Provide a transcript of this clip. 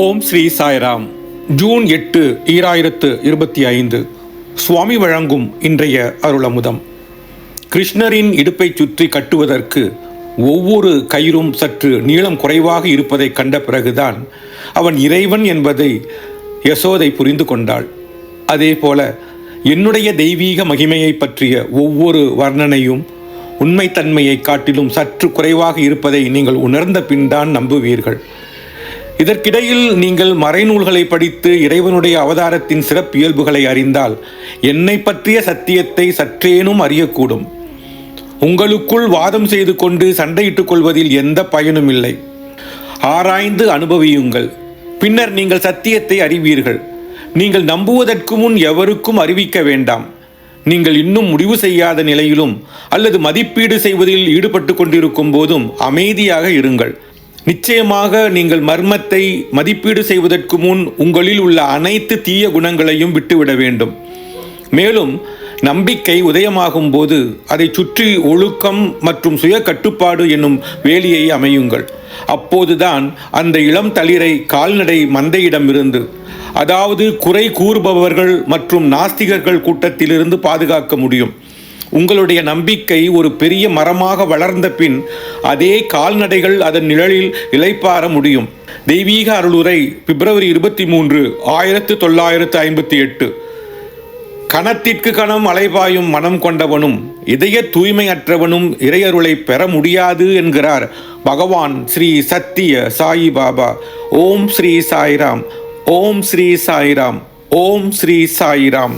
ஓம் Sri Sairam. June எட்டு ஈராயிரத்து இருபத்தி ஐந்து. சுவாமி வழங்கும் இன்றைய அருளமுதம். கிருஷ்ணரின் இடுப்பை சுற்றி கட்டுவதற்கு ஒவ்வொரு கயிறும் சற்று நீளம் குறைவாக இருப்பதை கண்ட பிறகுதான் அவன் இறைவன் என்பதை யசோதை புரிந்து கொண்டாள். அதேபோல என்னுடைய தெய்வீக மகிமையை பற்றிய ஒவ்வொரு வர்ணனையும் உண்மைத்தன்மையை காட்டிலும் சற்று குறைவாக இருப்பதை நீங்கள் உணர்ந்த பின்தான் நம்புவீர்கள். இதற்கிடையில் நீங்கள் மறைநூல்களை படித்து இறைவனுடைய அவதாரத்தின் சிறப்பியல்புகளை அறிந்தால் என்னை பற்றிய சத்தியத்தை சற்றேனும் அறியக்கூடும். உங்களுக்குள் வாதம் செய்து கொண்டு சண்டையிட்டுக் கொள்வதில் எந்த பயனும் இல்லை. ஆராய்ந்து அனுபவியுங்கள். பின்னர் நீங்கள் சத்தியத்தை அறிவீர்கள். நீங்கள் நம்புவதற்கு முன் எவருக்கும் அறிவிக்க வேண்டாம். நீங்கள் இன்னும் முடிவு செய்யாத நிலையிலும் அல்லது மதிப்பீடு செய்வதில் ஈடுபட்டு கொண்டிருக்கும் போதும் அமைதியாக இருங்கள். நிச்சயமாக நீங்கள் மர்மத்தை மதிப்பீடு செய்வதற்கு முன் உங்களில் உள்ள அனைத்து தீய குணங்களையும் விட்டுவிட வேண்டும். மேலும் நம்பிக்கை உதயமாகும் போது அதை சுற்றி ஒழுக்கம் மற்றும் சுய கட்டுப்பாடு என்னும் வேலியை அமையுங்கள். அப்போதுதான் அந்த இளம் தளிரை கால்நடை மந்தையிடமிருந்து அதாவது குறை கூறுபவர்கள் மற்றும் நாஸ்திகர்கள் கூட்டத்திலிருந்து பாதுகாக்க முடியும். உங்களுடைய நம்பிக்கை ஒரு பெரிய மரமாக வளர்ந்த பின் அதே கால்நடைகள் அதன் நிழலில் இலைப்பார முடியும். தெய்வீக அருளுரை பிப்ரவரி இருபத்தி மூன்று ஆயிரத்து தொள்ளாயிரத்து ஐம்பத்தி எட்டு. கணத்திற்கு கணம் அலைபாயும் மனம் கொண்டவனும் இதய தூய்மையற்றவனும் இறையருளை பெற முடியாது என்கிறார் பகவான் ஸ்ரீ சத்திய சாயி பாபா. ஓம் ஸ்ரீ சாய்ராம் ஓம் ஸ்ரீ சாய்ராம் ஓம் ஸ்ரீ சாய்ராம்.